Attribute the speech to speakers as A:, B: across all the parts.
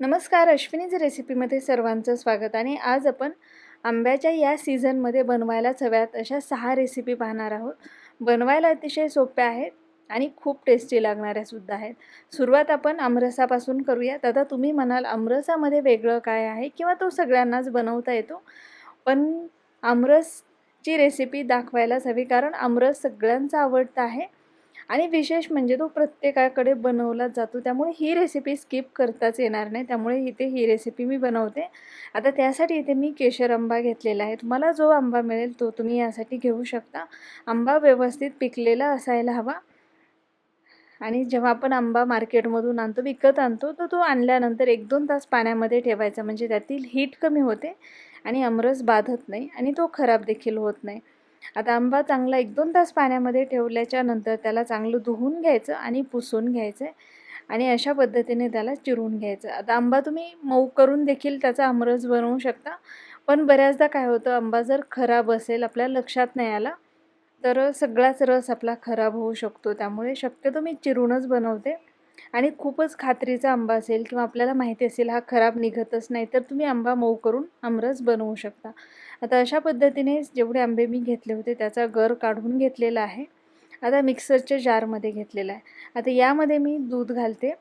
A: नमस्कार अश्विनीज रेसिपीमध्ये सर्वांचं स्वागत आणि आज आपण आंब्याच्या या सीझनमध्ये बनवायलाच हव्यात अशा सहा रेसिपी पाहणार आहोत. बनवायला अतिशय सोप्या आहेत आणि खूप टेस्टी लागणाऱ्या सुद्धा आहेत. सुरुवात आपण आमरसापासून करूयात. आता तुम्ही म्हणाल आमरसामध्ये वेगळं काय आहे किंवा तो सगळ्यांनाच बनवता येतो? पण आमरसची रेसिपी दाखवायलाच हवी कारण आमरस सगळ्यांचा आवडता आहे. आणि विशेष म्हणजे तो प्रत्येकाकडे बनवला जातो. त्यामुळे ही रेसिपी स्किप करताच येणार नाही. त्यामुळे इथे ही रेसिपी मी बनवते. आता त्यासाठी इथे मी केशर आंबा घेतलेला आहे. तुम्हाला जो आंबा मिळेल तो तुम्ही यासाठी घेऊ शकता. आंबा व्यवस्थित पिकलेला असायला हवा. आणि जेव्हा आपण आंबा मार्केटमधून आणतो विकत आणतो तर तो आणल्यानंतर एक दोन तास पाण्यामध्ये ठेवायचा. म्हणजे त्यातील हीट कमी होते आणि आमरस बाधत नाही आणि तो खराब देखील होत नाही. आता आंबा चांगला एक दोन तास पाण्यामध्ये ठेवल्याच्या नंतर त्याला चांगलं धुवून घ्यायचं आणि पुसून घ्यायचं आहे आणि अशा पद्धतीने त्याला चिरून घ्यायचं. आता आंबा तुम्ही मऊ करून देखील त्याचा आमरस बनवू शकता. पण बऱ्याचदा काय होतं आंबा जर खराब असेल आपल्या लक्षात नाही आला तर सगळाच रस आपला खराब होऊ शकतो. त्यामुळे शक्यतो मी चिरूनच बनवते. आणि खूपच खात्रीचा आंबा असेल किंवा आपल्याला माहिती असेल हा खराब निघतच नाही तर तुम्ही आंबा मऊ करून आमरस बनवू शकता. आता अशा पद्धतीने जेवढे आंबे मी घेतले होते त्याचा गर काढून घेतलेला आहे. आता मिक्सरच्या जारमध्ये घेतलेला आहे. आता यामध्ये मी दूध घालते.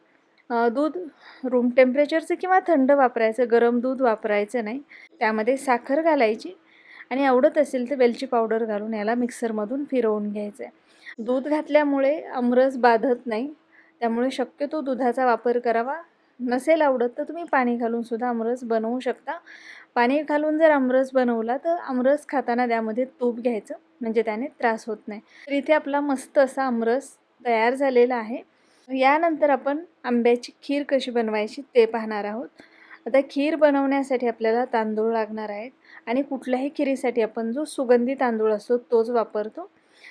A: दूध रूम टेम्परेचरचं किंवा थंड वापरायचं गरम दूध वापरायचं नाही. त्यामध्ये साखर घालायची आणि आवडत असेल तर वेलची पावडर घालून याला मिक्सरमधून फिरवून घ्यायचं आहे. दूध घातल्यामुळे आमरस बाधत नाही. त्यामुळे शक्यतो दुधाचा वापर करावा. नसेल आवडत तर तुम्ही पाणी घालून सुद्धा आमरस बनवू शकता. पाणी घालून जर आमरस बनवला तर आमरस खाताना त्यामध्ये तूप घ्यायचं म्हणजे त्याने त्रास होत नाही. तर इथे आपला मस्त असा आमरस तयार झालेला आहे. यानंतर आपण आंब्याची खीर कशी बनवायची ते पाहणार आहोत. आता खीर बनवण्यासाठी आपल्याला तांदूळ लागणार आहेत आणि कुठल्याही खिरीसाठी आपण जो सुगंधी तांदूळ असतो तोच वापरतो.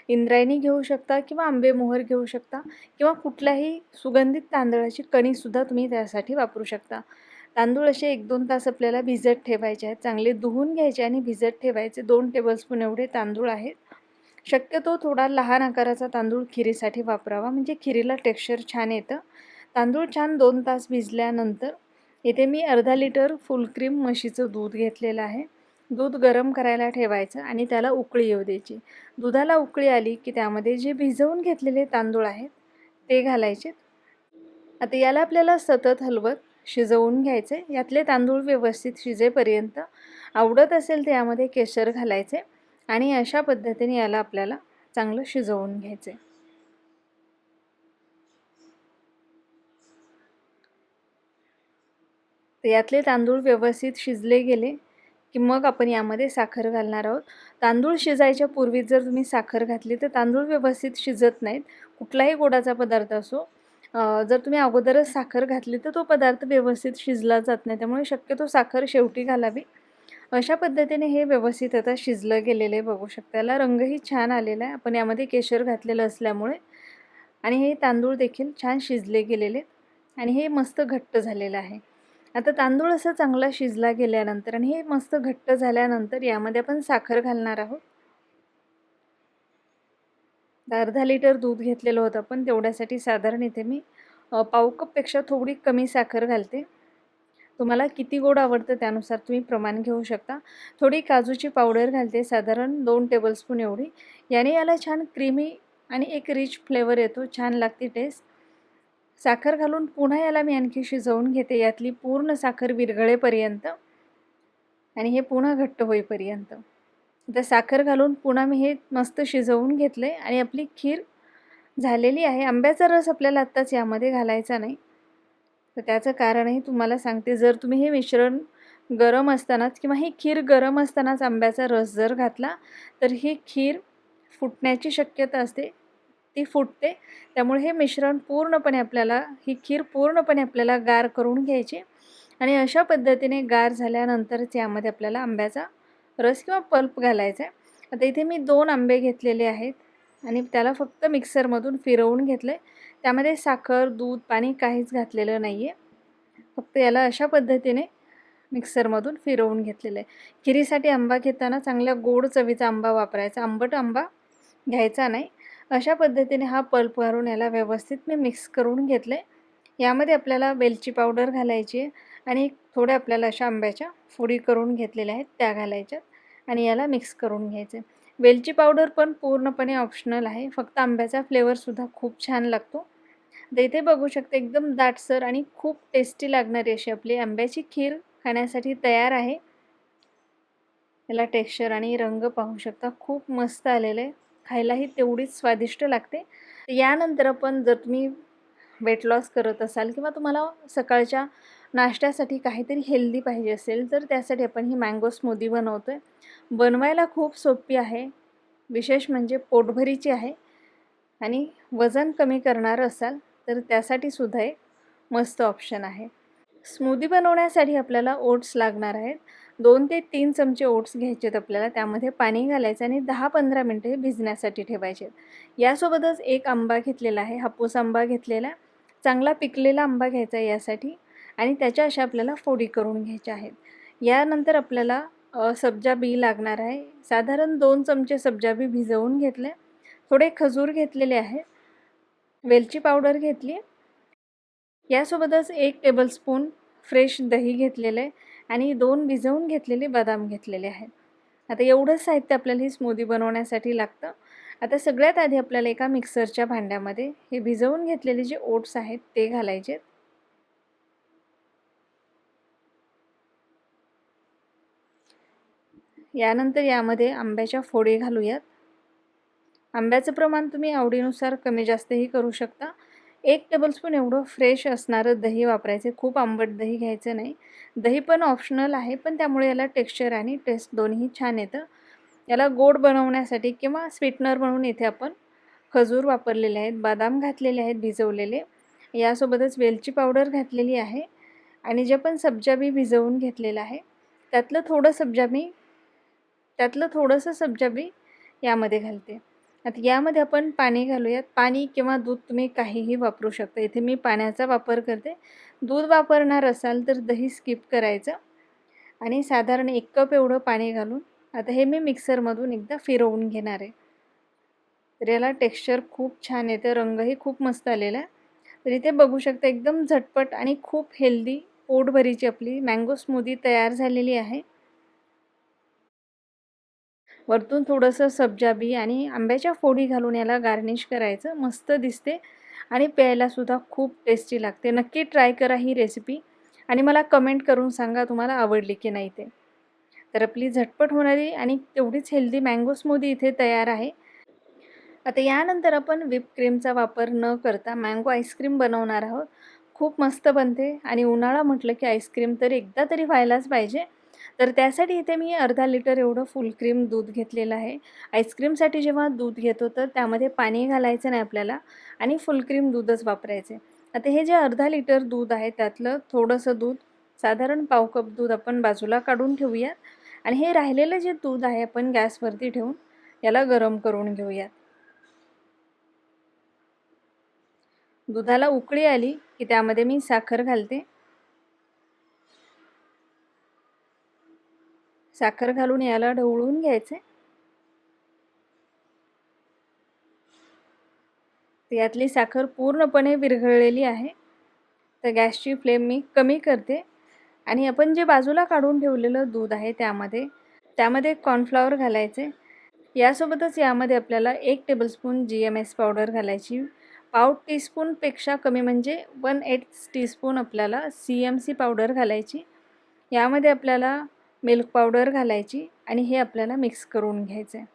A: इंद्रायणी घेऊ शकता किंवा आंबेमोहर घेऊ शकता किंवा कुठल्याही सुगंधित तांदळाची कणीसुद्धा तुम्ही त्यासाठी वापरू शकता. तांदूळ असे एक दोन तास आपल्याला भिजत ठेवायचे आहेत. चांगले धुवून घ्यायचे आणि भिजत ठेवायचे. दोन टेबलस्पून एवढे तांदूळ आहेत. शक्यतो थोडा लहान आकाराचा तांदूळ खिरीसाठी वापरावा. म्हणजे खिरीला टेक्स्चर छान येतं. तांदूळ छान दोन तास भिजल्यानंतर इथे मी अर्धा लिटर फुल क्रीम म्हशीचं दूध घेतलेलं आहे. दूध गरम करायला ठेवायचं आणि त्याला उकळी येऊ द्यायची. दुधाला उकळी आली की त्यामध्ये जे भिजवून घेतलेले तांदूळ आहेत ते घालायचे. आता याला आपल्याला सतत हलवत शिजवून घ्यायचे. यातले तांदूळ व्यवस्थित शिजेपर्यंत आवडत असेल तर यामध्ये केशर घालायचे आणि अशा पद्धतीने याला आपल्याला चांगलं शिजवून घ्यायचे. यातले तांदूळ व्यवस्थित शिजले गेले. की मग आपण यामध्ये साखर घालणार आहोत. तांदूळ शिजायच्या पूर्वी जर तुम्ही साखर घातली तर तांदूळ व्यवस्थित शिजत नाहीत. कुठलाही गोडाचा पदार्थ असो जर तुम्ही अगोदरच साखर घातली तर तो पदार्थ व्यवस्थित शिजला जात नाही. त्यामुळे शक्यतो साखर शेवटी घालावी. अशा पद्धतीने हे व्यवस्थित आता शिजलं गेलेलं आहे बघू शकता. याला रंगही छान आलेला आहे. आपण यामध्ये केशर घातलेलं असल्यामुळे. आणि हे तांदूळ देखील छान शिजले गेलेले आणि हे मस्त घट्ट झालेलं आहे. आता तांदूळ असा चांगला शिजला गेल्यानंतर आणि हे मस्त घट्ट झाल्यानंतर यामध्ये आपण साखर घालणार आहोत. अर्धा लिटर दूध घेतलेलं होतं पण तेवढ्यासाठी साधारण इथे मी पाव कपपेक्षा थोडी कमी साखर घालते. तुम्हाला किती गोड आवडतं त्यानुसार तुम्ही प्रमाण घेऊ शकता. थोडी काजूची पावडर घालते साधारण दोन टेबलस्पून एवढी. याने याला छान क्रीमी आणि एक रिच फ्लेवर येतो छान लागते टेस्ट साखर घालून पुन्हा याला मी आणखी शिजवून घेते. यातली पूर्ण साखर विरघळेपर्यंत आणि हे पुन्हा घट्ट होईपर्यंत. आता साखर घालून पुन्हा मी हे मस्त शिजवून घेतलं आहे आणि आपली खीर झालेली आहे. आंब्याचा रस आपल्याला आत्ताच यामध्ये घालायचा नाही. तर त्याचं कारणही तुम्हाला सांगते. जर तुम्ही हे मिश्रण गरम असतानाच किंवा ही खीर गरम असतानाच आंब्याचा रस जर घातला तर ही खीर फुटण्याची शक्यता असते. ती फुटते. त्यामुळे हे मिश्रण पूर्णपणे आपल्याला ही खीर पूर्णपणे आपल्याला गार करून घ्यायची आणि अशा पद्धतीने गार झाल्यानंतरच यामध्ये आपल्याला आंब्याचा रस किंवा पल्प घालायचा आहे. आता इथे मी दोन आंबे घेतलेले आहेत आणि त्याला फक्त मिक्सरमधून फिरवून घेतलं आहे त्यामध्ये साखर दूध पाणी काहीच घातलेलं नाही आहे फक्त याला अशा पद्धतीने मिक्सरमधून फिरवून घेतलेलं आहे. खिरीसाठी आंबा घेताना चांगल्या गोड चवीचा आंबा वापरायचा. आंबट आंबा घ्यायचा नाही. अशा पद्धतीने हा पल्प घालून याला व्यवस्थित मी मिक्स करून घेतलं. आहे यामध्ये आपल्याला वेलची पावडर घालायची आहे आणि थोड्या आपल्याला अशा आंब्याच्या फोडी करून घेतलेल्या आहेत त्या घालायच्यात आणि याला मिक्स करून घ्यायचे. वेलची पावडर पण पूर्णपणे ऑप्शनल आहे फक्त आंब्याचा फ्लेवरसुद्धा खूप छान लागतो. तर इथे बघू शकते एकदम दाटसर आणि खूप टेस्टी लागणारी अशी आपली आंब्याची खीर खाण्यासाठी तयार आहे. याला टेक्स्चर आणि रंग पाहू शकता खूप मस्त आलेलं. आहे खायलाही तेवढीच स्वादिष्ट लागते. यानंतर आपण जर तुम्ही वेट लॉस करत असाल किंवा तुम्हाला सकाळच्या नाश्त्यासाठी काहीतरी हेल्दी पाहिजे असेल तर त्यासाठी आपण ही मँगो स्मूदी बनवतो आहे बनवायला खूप सोपी आहे. विशेष म्हणजे पोटभरीची आहे. आणि वजन कमी करणारं असाल तर त्यासाठी सुद्धा एक मस्त ऑप्शन आहे. स्मूदी बनवण्यासाठी आपल्याला ओट्स लागणार आहेत. दोन ते तीन चमचे ओट्स घ्यायचे आहेत आपल्याला त्यामध्ये पाणी घालायचं आणि दहा पंधरा मिनटे भिजण्यासाठी ठेवायचे यासोबतच एक आंबा घेतलेला आहे हापूस आंबा घेतलेला चांगला पिकलेला आंबा घ्यायचा आहे यासाठी आणि त्याच्या अशा आपल्याला फोडी करून घ्यायच्या आहेत. यानंतर आपल्याला सब्जा बी लागणार आहे. साधारण दोन चमचे सब्जा बी भिजवून घेतले थोडे खजूर घेतलेले आहे. वेलची पावडर घेतली. यासोबतच एक टेबलस्पून फ्रेश दही घेतलेलं आहे. आणि दोन भिजवून घेतलेले बदाम घेतलेले आहेत. आता एवढं साहित्य आपल्याला ही स्मूदी बनवण्यासाठी लागतं. आता सगळ्यात आधी आपल्याला एका मिक्सरच्या भांड्यामध्ये हे भिजवून घेतलेले जे ओट्स आहेत ते घालायचे. यानंतर यामध्ये आंब्याच्या फोडी घालूयात. आंब्याचं प्रमाण तुम्ही आवडीनुसार कमी जास्तही करू शकता. एक टेबलस्पून एवढं फ्रेश असणारं दही वापरायचे. खूप आंबट दही घ्यायचं नाही. दही पण ऑप्शनल आहे पण त्यामुळे याला टेक्स्चर आणि टेस्ट दोन्ही छान येतं. याला गोड बनवण्यासाठी किंवा स्वीटनर म्हणून इथे आपण खजूर वापरलेले आहेत बदाम घातलेले आहेत भिजवलेले. यासोबतच वेलची पावडर घातलेली आहे आणि जे पण सब्जा भिजवून घेतलेलं आहे त्यातलं थोडं सब्जा मी त्यातलं थोडंसं सब्जा बी यामध्ये घालते. आता यामध्ये आपण पाणी घालूयात. पाणी किंवा दूध तुम्ही काहीही वापरू शकता. इथे मी पाण्याचा वापर करते. दूध वापरणार असाल तर दही स्किप करायचं. आणि साधारण एक कप एवढं पाणी घालून आता हे मी मिक्सरमधून एकदा फिरवून घेणार आहे. तर याला टेक्स्चर खूप छान येतं. रंगही खूप मस्त आलेला. आहे तर इथे बघू शकता एकदम झटपट आणि खूप हेल्दी पोटभरीची आपली मँगो स्मूदी तयार झालेली आहे. वरतून थोडंसं सब्जा बी आणि आंब्याच्या फोडी घालून याला गार्निश करायचं. मस्त दिसते आणि प्यायलासुद्धा खूप टेस्टी लागते. नक्की ट्राय करा ही रेसिपी आणि मला कमेंट करून सांगा तुम्हाला आवडली की नाही ते. तर आपली झटपट होणारी आणि तेवढीच हेल्दी मँगो स्मूदी इथे तयार आहे. आता यानंतर आपण व्हिप क्रीमचा वापर न करता मँगो आईस्क्रीम बनवणार आहोत. खूप मस्त बनते आणि उन्हाळा म्हटलं की आईस्क्रीम तर एकदा तरी व्हायलाच पाहिजे. तर त्यासाठी इथे मी अर्धा लिटर एवढं फुल क्रीम दूध घेतलेलं आहे. आईस्क्रीमसाठी जेव्हा दूध घेतो तर त्यामध्ये पाणी घालायचं नाही आपल्याला आणि फुल क्रीम दूधच वापरायचे. आता हे जे अर्धा लिटर दूध आहे त्यातलं थोडंसं दूध साधारण पाव कप दूध आपण बाजूला काढून ठेवूयात आणि हे राहिलेलं जे दूध आहे आपण गॅसवरती ठेवून याला गरम करून घेऊयात दुधाला उकळी आली की त्यामध्ये मी साखर घालते. साखर घालून याला ढवळून घ्यायचे. यातली साखर पूर्णपणे विरघळलेली आहे. तर गॅसची फ्लेम मी कमी करते. आणि आपण जे बाजूला काढून ठेवलेलं दूध आहे त्यामध्ये त्यामध्ये कॉर्नफ्लॉवर घालायचे. यासोबतच यामध्ये आपल्याला एक tablespoon G M S powder घालायची. पाव टीस्पूनपेक्षा कमी म्हणजे वन एट टीस्पून आपल्याला सी एम सी पावडर घालायची. यामध्ये आपल्याला मिल्क पावडर घालायची आणि हे आपल्याला मिक्स करून घ्यायचं आहे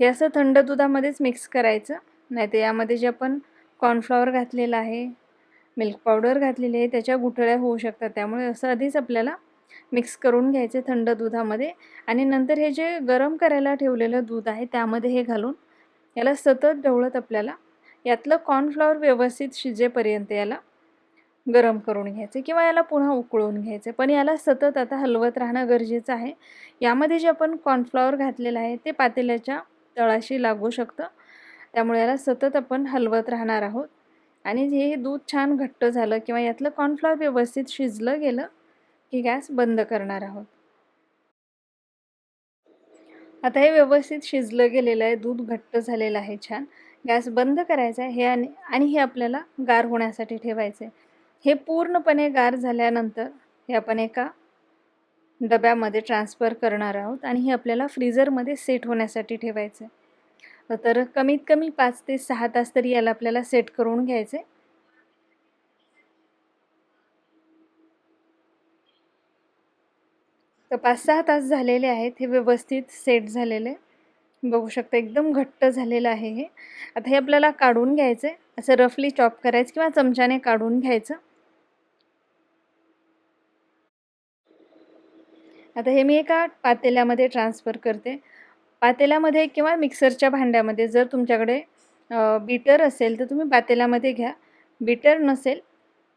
A: हे असं थंड दुधामध्येच मिक्स करायचं नाही तर यामध्ये जे आपण कॉर्नफ्लॉवर घातलेलं आहे मिल्क पावडर घातलेली आहे त्याच्या गुठळ्या होऊ शकतात. त्यामुळे असं आधीच आपल्याला मिक्स करून घ्यायचे थंड दुधामध्ये. आणि नंतर हे जे गरम करायला ठेवलेलं दूध आहे त्यामध्ये हे घालून याला सतत ढवळत आपल्याला यातलं कॉर्नफ्लॉवर व्यवस्थित शिजेपर्यंत याला गरम करून घ्यायचे किंवा याला पुन्हा उकळून घ्यायचे. पण याला सतत आता हलवत राहणं गरजेचं आहे. यामध्ये जे आपण कॉर्नफ्लॉवर घातलेलं आहे ते पातेल्याच्या तळाशी लागू शकतं. त्यामुळे याला सतत आपण हलवत राहणार आहोत. आणि हे दूध छान घट्ट झालं किंवा यातलं कॉर्नफ्लॉवर व्यवस्थित शिजलं गेलं की गॅस बंद करणार आहोत. आता हे व्यवस्थित शिजलं गेलेलं आहे दूध घट्ट झालेलं आहे छान. गॅस बंद करायचा आहे हे आणि आणि हे आपल्याला गार होण्यासाठी ठेवायचं आहे. हे पूर्णपणे गार झाल्यानंतर हे आपण एका डब्यामध्ये ट्रान्सफर करणार आहोत आणि हे आपल्याला फ्रीजरमध्ये सेट होण्यासाठी ठेवायचं आहे तर कमीत कमी पाच ते सहा तास तरी याला आपल्याला सेट करून घ्यायचे तर पाच सहा तास झालेले आहेत हे व्यवस्थित सेट झालेले. बघू शकता एकदम घट्ट झालेलं आहे हे. आता हे आपल्याला काढून घ्यायचं आहे असं रफली चॉप करायचं किंवा चमच्याने काढून घ्यायचं. आता हे मी एका पातेल्यामध्ये ट्रान्सफर करते. पातेल्यामध्ये किंवा मिक्सरच्या भांड्यामध्ये जर तुमच्याकडे बीटर असेल तर तुम्ही पातेल्यामध्ये घ्या. बीटर नसेल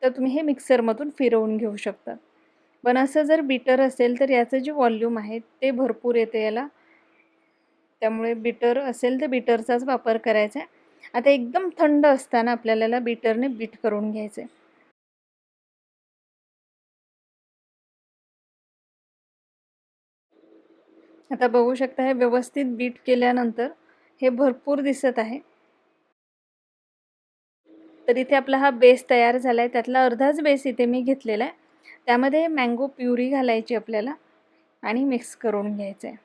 A: तर तुम्ही हे मिक्सरमधून फिरवून घेऊ शकता. पण असं जर बीटर असेल तर याचं जे वॉल्यूम आहे ते भरपूर येते याला. त्यामुळे बीटर असेल तर बीटरचाच वापर करायचा आहे. आता एकदम थंड असताना आपल्याला बीटरने बीट करून घ्यायचं आहे आता बघू शकता हे व्यवस्थित बीट केल्यानंतर हे भरपूर दिसत आहे. तर इथे आपला हा बेस तयार झाला आहे त्यातला अर्धाच बेस इथे मी घेतलेला आहे. त्यामध्ये मँगो प्युरी घालायची आपल्याला आणि मिक्स करून घ्यायचं आहे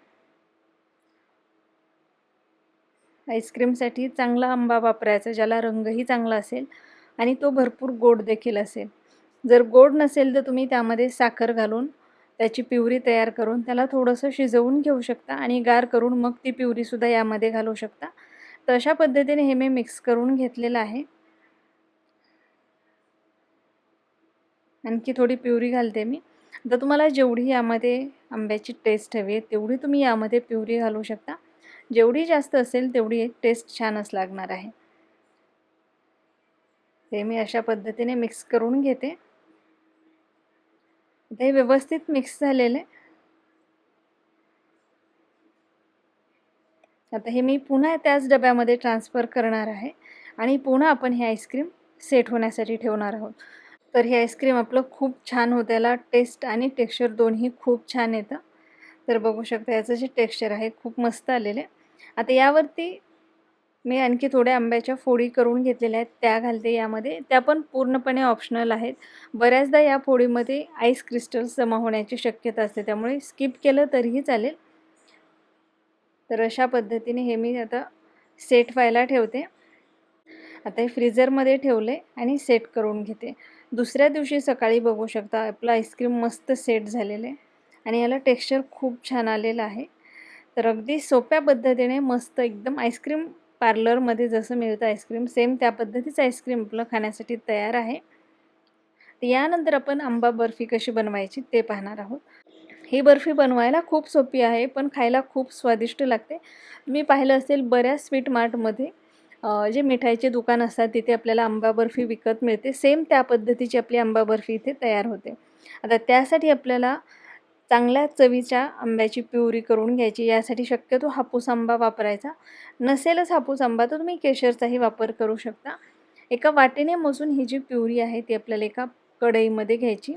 A: आईस्क्रीमसाठी चांगला आंबा वापरायचा ज्याला रंगही चांगला असेल आणि तो भरपूर गोड देखील असेल. जर गोड नसेल तर तुम्ही त्यामध्ये साखर घालून त्याची पिवरी तयार करून त्याला थोडंसं शिजवून घेऊ शकता आणि गार करून मग ती पिवरीसुद्धा यामध्ये घालू शकता. तर अशा पद्धतीने हे मी मिक्स करून घेतलेलं आहे. आणखी थोडी पिवरी घालते मी. तर तुम्हाला जेवढी यामध्ये आंब्याची टेस्ट हवी आहे तेवढी तुम्ही यामध्ये पिवरी घालू शकता. जेवढी जास्त असेल तेवढी टेस्ट छानच लागणार आहे. ते मी अशा पद्धतीने मिक्स करून घेते. ते व्यवस्थित मिक्स झालेले. आता हे मी पुन्हा त्याच डब्यामध्ये ट्रान्सफर करणार आहे. आणि पुन्हा आपण हे आईस्क्रीम सेट होण्यासाठी ठेवणार आहोत. तर हे आईस्क्रीम आपलं खूप छान होतं. याला टेस्ट आणि टेक्स्चर दोन्ही खूप छान येतं. तर बघू शकता याचं जे टेक्स्चर आहे खूप मस्त आलेले आता यावरती मी आणखी थोड्या आंब्याच्या फोडी करून घेतलेल्या आहेत त्या घालते यामध्ये. त्या पण पूर्णपणे ऑप्शनल आहेत. बऱ्याचदा या फोडीमध्ये आईस क्रिस्टल्स जमा होण्याची शक्यता असते त्यामुळे स्किप केलं तरीही चालेल. तर अशा पद्धतीने हे मी आता सेट व्हायला ठेवते. आता हे फ्रीझरमध्ये ठेवले आणि सेट करून घेते. दुसऱ्या दिवशी सकाळी बघू शकता आपलं आईस्क्रीम मस्त सेट झालेलं आहे आणि याला टेक्स्चर खूप छान आलेलं आहे. तर अगदी सोप्या पद्धतीने मस्त एकदम आईस्क्रीम पार्लरमध्ये जसं मिळतं आईस्क्रीम सेम त्या पद्धतीचं आईस्क्रीम आपलं खाण्यासाठी तयार आहे. यानंतर आपण आंबा बर्फी कशी बनवायची ते पाहणार आहोत. ही बर्फी बनवायला खूप सोपी आहे पण खायला खूप स्वादिष्ट लागते. मी पाहिलं असेल बऱ्याच स्वीट मार्टमध्ये जे मिठाईचे दुकान असतात तिथे आपल्याला आंबा बर्फी विकत मिळते. सेम त्या पद्धतीची आपली आंबा बर्फी इथे तयार होते. आता त्यासाठी आपल्याला चांगल्या चवीच्या आंब्याची प्युरी करून घ्यायची. यासाठी शक्यतो हापूस आंबा वापरायचा. नसेलच हापूस आंबा तर तुम्ही केशरचाही वापर करू शकता. एका वाटेने मोजून ही जी प्युरी आहे ती आपल्याला एका कढईमध्ये घ्यायची.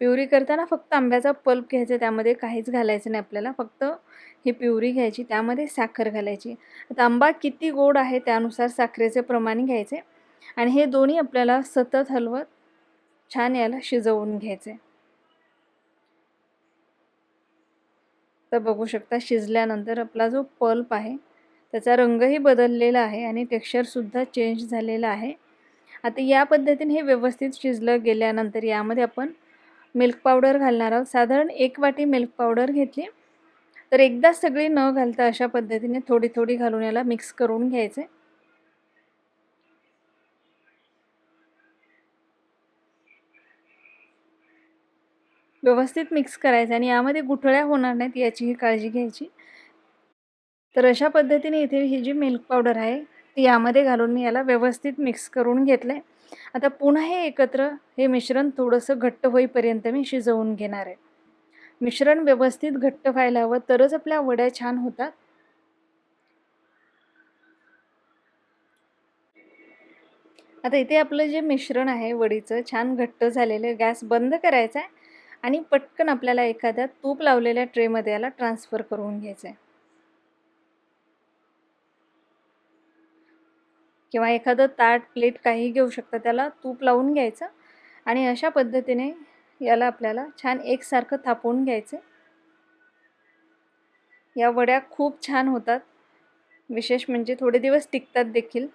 A: प्युरी करताना फक्त आंब्याचा पल्प घ्यायचा त्यामध्ये काहीच घालायचं नाही आपल्याला. फक्त ही प्युरी घ्यायची त्यामध्ये साखर घालायची. आता आंबा किती गोड आहे त्यानुसार साखरेचे प्रमाण घ्यायचे. आणि हे दोन्ही आपल्याला सतत हलवत छान याला शिजवून घ्यायचे. तर बघू शकता शिजल्यानंतर आपला जो पल्प आहे त्याचा रंगही बदललेला आहे आणि टेक्स्चरसुद्धा चेंज झालेला आहे. आता या पद्धतीने हे व्यवस्थित शिजलं गेल्यानंतर यामध्ये आपण मिल्क पावडर घालणार आहोत. साधारण एक वाटी मिल्क पावडर घेतली. तर एकदा सगळी न घालता अशा पद्धतीने थोडी थोडी घालून याला मिक्स करून घ्यायचे. व्यवस्थित मिक्स करायचं आणि यामध्ये गुठळ्या होणार नाहीत याचीही काळजी घ्यायची. तर अशा पद्धतीने इथे ही जी मिल्क पावडर आहे ती यामध्ये घालून मी याला व्यवस्थित मिक्स करून घेतलं आहे आता पुन्हा हे एकत्र हे मिश्रण थोडंसं घट्ट होईपर्यंत मी शिजवून घेणार आहे. मिश्रण व्यवस्थित घट्ट व्हायला हवं तरच आपल्या वड्या छान होतात. आता इथे आपलं जे मिश्रण आहे वडीचं छान घट्ट झालेलं गॅस बंद करायचा आहे. आणि पटकन आपल्याला एखाद्या तूप लावलेल्या ट्रेमध्ये याला ट्रान्सफर करून घ्यायचं आहे किंवा एखादं ताट प्लेट काही घेऊ शकता त्याला तूप लावून घ्यायचं आणि अशा पद्धतीने याला आपल्याला छान एकसारखं थापवून घ्यायचं या वड्या खूप छान होतात. विशेष म्हणजे थोडे दिवस टिकतात देखील.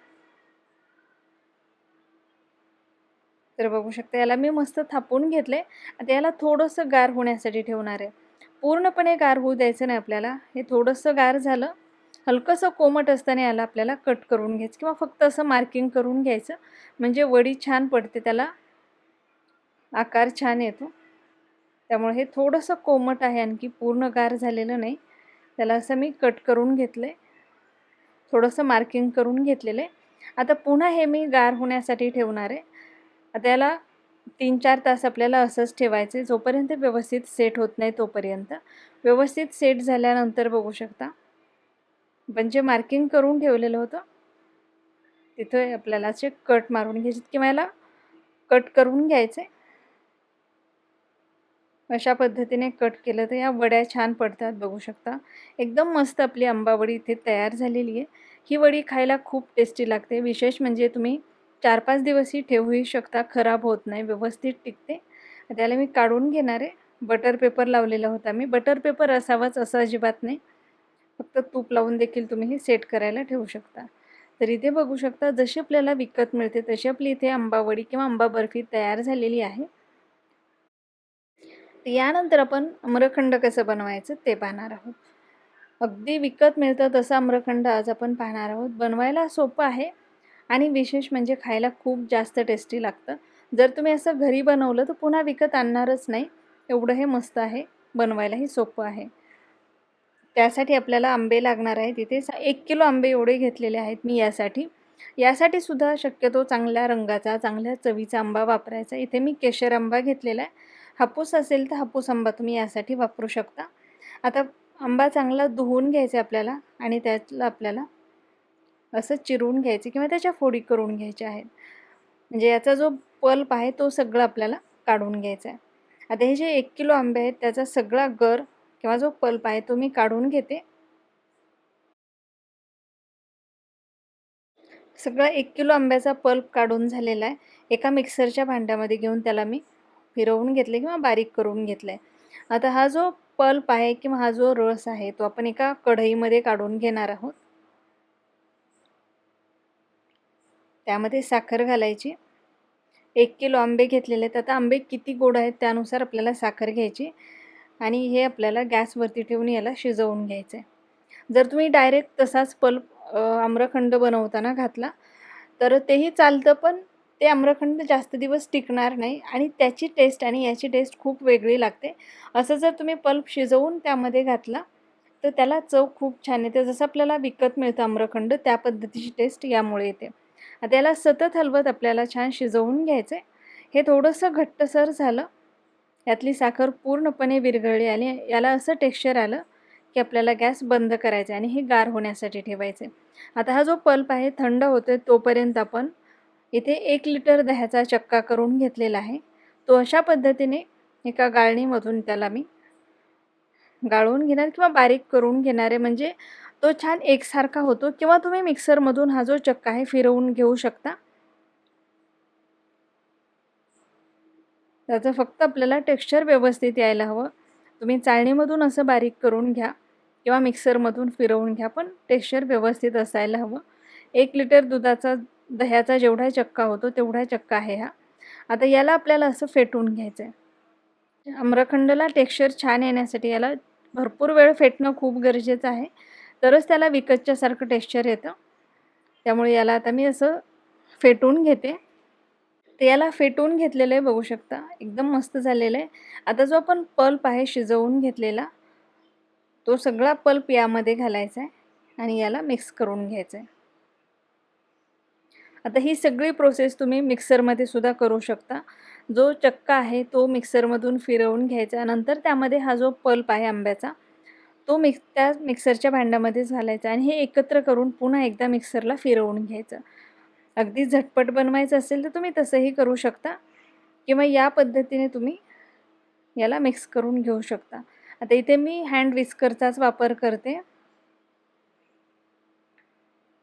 A: तर बघू शकता याला मी मस्त थापून घेतले आता याला थोडंसं गार होण्यासाठी ठेवणार आहे. पूर्णपणे गार होऊ द्यायचं नाही आपल्याला. हे थोडंसं गार झालं हलकंसं कोमट असताना याला आपल्याला कट करून घ्यायचं किंवा फक्त असं मार्किंग करून घ्यायचं. म्हणजे वडी छान पडते त्याला. आकार छान येतो. त्यामुळे हे थोडंसं कोमट आहे आणखी पूर्ण गार झालेलं नाही. त्याला असं मी कट करून घेतलं आहे थोडंसं मार्किंग करून घेतलेलं आहे. आता पुन्हा हे मी गार होण्यासाठी ठेवणार आहे. आता याला तीन चार तास आपल्याला असंच ठेवायचे जोपर्यंत व्यवस्थित सेट होत नाही तोपर्यंत. व्यवस्थित सेट झाल्यानंतर बघू शकता. पण जे मार्किंग करून ठेवलेलं होतं तिथं आपल्याला असे कट मारून घ्यायचे. किंवा याला कट करून घ्यायचे अशा पद्धतीने कट केलं तर या वड्या छान पडतात बघू शकता. एकदम मस्त आपली आंबावडी इथे तयार झालेली आहे. ही वडी खायला खूप टेस्टी लागते. विशेष म्हणजे तुम्ही चार पाच दिवसही ठेवूही शकता खराब होत नाही व्यवस्थित टिकते. त्याला मी काढून घेणार आहे. बटर पेपर लावलेला होता मी. बटर पेपर असावाच असं अजिबात नाही. फक्त तूप लावून देखील तुम्ही हे सेट करायला ठेवू शकता. तर इथे बघू शकता जशी आपल्याला विकत मिळते तशी आपली इथे आंबावडी किंवा आंबा बर्फी तयार झालेली आहे. यानंतर आपण अम्रखंड कसं बनवायचं ते पाहणार आहोत. अगदी विकत मिळतं तसं आम्रखंड आज आपण पाहणार आहोत. बनवायला सोपं आहे. आणि विशेष म्हणजे खायला खूप जास्त टेस्टी लागतं. जर तुम्ही असं घरी बनवलं तर पुन्हा विकत आणणारच नाही. एवढं हे मस्त आहे. बनवायलाही सोपं आहे. त्यासाठी आपल्याला आंबे लागणार आहेत इथे. एक किलो आंबे एवढे घेतलेले आहेत मी यासाठी. यासाठी सुद्धा शक्यतो चांगल्या रंगाचा चांगल्या चवीचा आंबा वापरायचा. इथे मी केशर आंबा घेतलेला आहे. हापूस असेल तर हापूस आंबा तुम्ही यासाठी वापरू शकता. आता आंबा चांगला धुवून घ्यायचा आपल्याला आणि त्यातलं आपल्याला असं चिरून घ्यायचे किंवा त्याच्या फोडी करून घ्यायच्या आहेत. म्हणजे याचा जो पल्प आहे तो सगळं आपल्याला काढून घ्यायचा आहे. आता हे जे एक किलो आंबे आहेत त्याचा सगळा गर किंवा जो पल्प आहे तो मी काढून घेते. सगळा एक किलो आंब्याचा पल्प काढून झालेला आहे. एका मिक्सरच्या भांड्यामध्ये घेऊन त्याला मी फिरवून घेतले किंवा बारीक करून घेतलं आहे आता हा जो पल्प आहे किंवा हा जो रस आहे तो आपण एका कढईमध्ये काढून घेणार आहोत. त्यामध्ये साखर घालायची. एक किलो आंबे घेतलेले आहेत. आता आंबे किती गोड आहेत त्यानुसार आपल्याला साखर घ्यायची आणि हे आपल्याला गॅसवरती ठेवून याला शिजवून घ्यायचं आहे जर तुम्ही डायरेक्ट तसाच पल्प आम्रखंड बनवताना घातला तर तेही चालतं पण ते आम्रखंड जास्त दिवस टिकणार नाही आणि त्याची टेस्ट आणि याची टेस्ट खूप वेगळी लागते. असं जर तुम्ही पल्प शिजवून त्यामध्ये घातला तर त्याला चव खूप छान येते. जसं आपल्याला विकत मिळतं आम्रखंड त्या पद्धतीची टेस्ट यामुळे येते. आता याला सतत हलवत आपल्याला छान शिजवून घ्यायचं हे थोडंसं घट्टसर झालं. यातली साखर पूर्णपणे विरघळली आली याला असं टेक्स्चर आलं की आपल्याला गॅस बंद करायचा आहे आणि हे गार होण्यासाठी ठेवायचे आता हा जो पल्प आहे थंड होतो तोपर्यंत आपण इथे एक लिटर दह्याचा चक्का करून घेतलेला आहे. तो अशा पद्धतीने एका गाळणीमधून त्याला मी गाळून घेणार किंवा बारीक करून घेणार आहे. म्हणजे तो छान एकसारखा होतो किंवा तुम्ही मिक्सरमधून हा जो चक्का आहे फिरवून घेऊ शकता. त्याचं फक्त आपल्याला टेक्स्चर व्यवस्थित यायला हवं. तुम्ही चाळणीमधून असं बारीक करून घ्या किंवा मिक्सरमधून फिरवून घ्या पण टेक्स्चर व्यवस्थित असायला हवं. एक लिटर दुधाचा दह्याचा जेवढा चक्का होतो तेवढा चक्का आहे हा. आता याला आपल्याला असं फेटून घ्यायचं आहे आम्रखंडला टेक्स्चर छान येण्यासाठी याला भरपूर वेळ फेटणं खूप गरजेचं आहे. तरच त्याला विकतच्यासारखं टेक्स्चर येतं. त्यामुळे याला आता मी असं फेटून घेते. ते याला फेटून घेतलेलं आहे बघू शकता. एकदम मस्त झालेलं आहे. आता जो आपण पल्प आहे शिजवून घेतलेला तो सगळा पल्प यामध्ये घालायचा आहे आणि याला मिक्स करून घ्यायचं आहे. आता ही सगळी प्रोसेस तुम्ही मिक्सरमध्ये सुद्धा करू शकता. जो चक्का आहे तो मिक्सरमधून फिरवून घ्यायचा नंतर त्यामध्ये हा जो पल्प आहे आंब्याचा तो मिक्स त्या मिक्सरच्या भांड्यामध्येच घालायचा आणि हे एकत्र करून पुन्हा एकदा मिक्सरला फिरवून घ्यायचं. अगदी झटपट बनवायचं असेल तर तुम्ही तसंही करू शकता किंवा या पद्धतीने तुम्ही याला मिक्स करून घेऊ शकता. आता इथे मी हँड विस्करचाच वापर करते.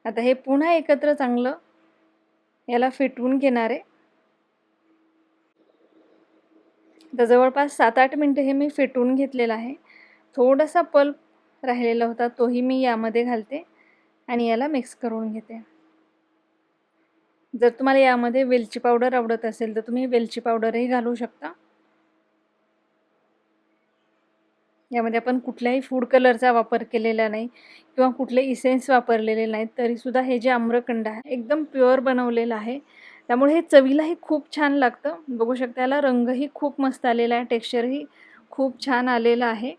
A: आता हे पुन्हा एकत्र चांगलं याला फिटवून घेणार. आहे तर जवळपास सात आठ मिनटं हे मी फिटवून घेतलेलं आहे. थोडासा पल्प राहिलेला होता तोही मी यामध्ये घालते आणि याला मिक्स करून घेते. जर तुम्हाला यामध्ये वेलची पावडर आवडत असेल तर तुम्ही वेलची पावडरही घालू शकता. यामध्ये आपण कुठल्याही फूड कलरचा वापर केलेला नाही किंवा कुठले इसेन्स वापरलेले नाहीत तरीसुद्धा हे जे आम्रखंड आहे एकदम प्युअर बनवलेलं आहे. त्यामुळे हे चवीलाही खूप छान लागतं. बघू शकता याला रंगही खूप मस्त आलेला आहे टेक्स्चरही खूप छान आलेलं आहे.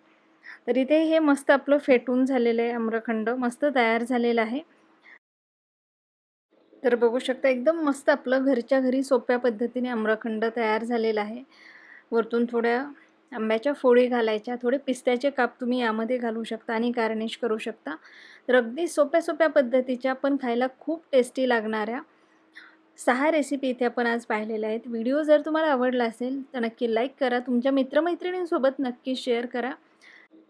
A: तर इथे हे मस्त आपलं फेटून झालेलं आहे आम्रखंड. मस्त तयार झालेलं आहे. तर बघू शकता एकदम मस्त आपलं घरच्या घरी सोप्या पद्धतीने आम्रखंड तयार झालेलं आहे. वरतून थोड्या आंब्याच्या फोडी घालायच्या थोडे पिस्त्याचे काप तुम्ही यामध्ये घालू शकता आणि गार्निश करू शकता. तर अगदी सोप्या सोप्या पद्धतीच्या पण खायला खूप टेस्टी लागणाऱ्या सहा रेसिपी इथे आपण आज पाहिलेल्या आहेत. व्हिडिओ जर तुम्हाला आवडला असेल तर नक्की लाईक करा. तुमच्या मित्रमैत्रिणींसोबत नक्की शेअर करा.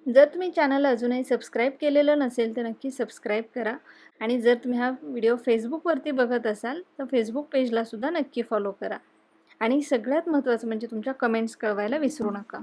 A: जर तुम्ही चॅनल अजूनही सबस्क्राईब केलेलं नसेल तर नक्की सबस्क्राईब करा. आणि जर तुम्ही हा व्हिडिओ फेसबुकवरती बघत असाल तर फेसबुक पेजलासुद्धा नक्की फॉलो करा. आणि सगळ्यात महत्त्वाचं म्हणजे तुमच्या कमेंट्स कळवायला विसरू नका.